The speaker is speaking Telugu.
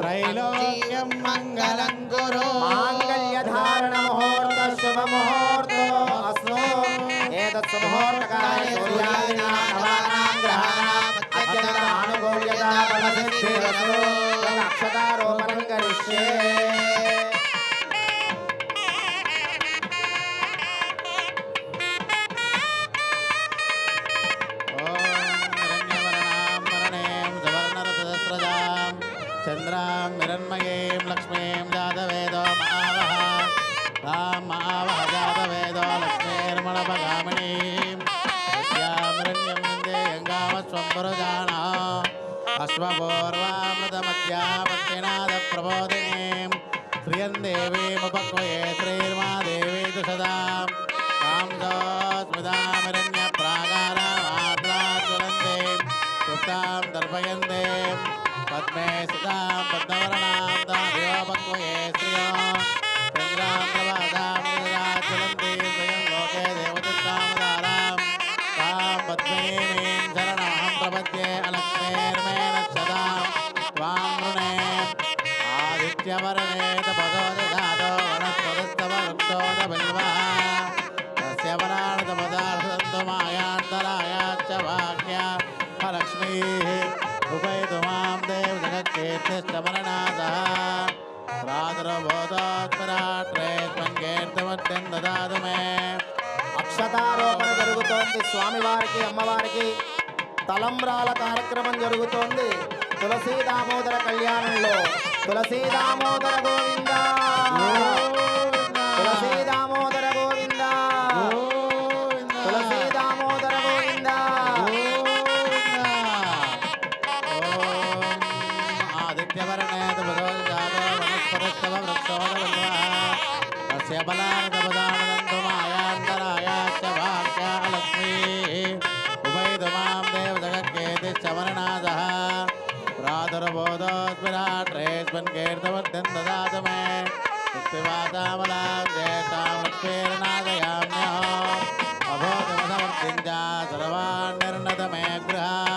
త్రైలోక్యం మంగళం గురు మాంగళ్యధారణ ముహూర్త శుభ ముహూర్తో అస్తో ఏతత్ సూర్యాదీనాం నవానాం గ్రహాణాం అత్యంత అక్షతారోపణం కరిష్యే हिरण्मयीं लक्ष्मीं जातवेदो महावः तां महावः जातवेदो लक्ष्मीर्मणपगामिणीं यस्यामरण्यं वन्दे गङ्गामस्वं पुरुजाना अश्वपूर्वामृतमध्यापत्तिनाथप्रबोधिनीं श्रियं देवीमुपक्वये श्रीर्मा देवी तु सदां कां स्मृता దర్పయందే పద్మే సుతాం పద్మవర్ణాం దావ్యో పక్వయే శ్రియో చంద్రాం ప్రభాదాం నిరాచలందే స్వయం లోకే దేవతుత్తాం దారాం వనస్పదస్తవ వృక్షోద బిల్వా కమలనాథ రాజరబోధాత్మరాత్రేత్మంగేర్తమద్దదాదమే అక్షతారోపణ జరుగుతోంది స్వామివారికి అమ్మవారికి తలంబ్రాల కార్యక్రమం జరుగుతోంది. తులసీ దామోదర కళ్యాణంలో. తులసీ దామోదర గోవింద तस्य बलार्दपदानन्दमायान्तरायाश्च भाग्यालक्ष्मी उभयदुमां देवजगत्केति शमरनाथः प्रादुर्बोधोस्मिराट्रेस्मिन् कीर्तवर्धन् ददात मे कृष्णवादामलां ज्येष्ठां लक्ष्मीर्नादयाम्यः अभोधमसमर्थिञ्जा सर्वान् निर्णत मे गृहा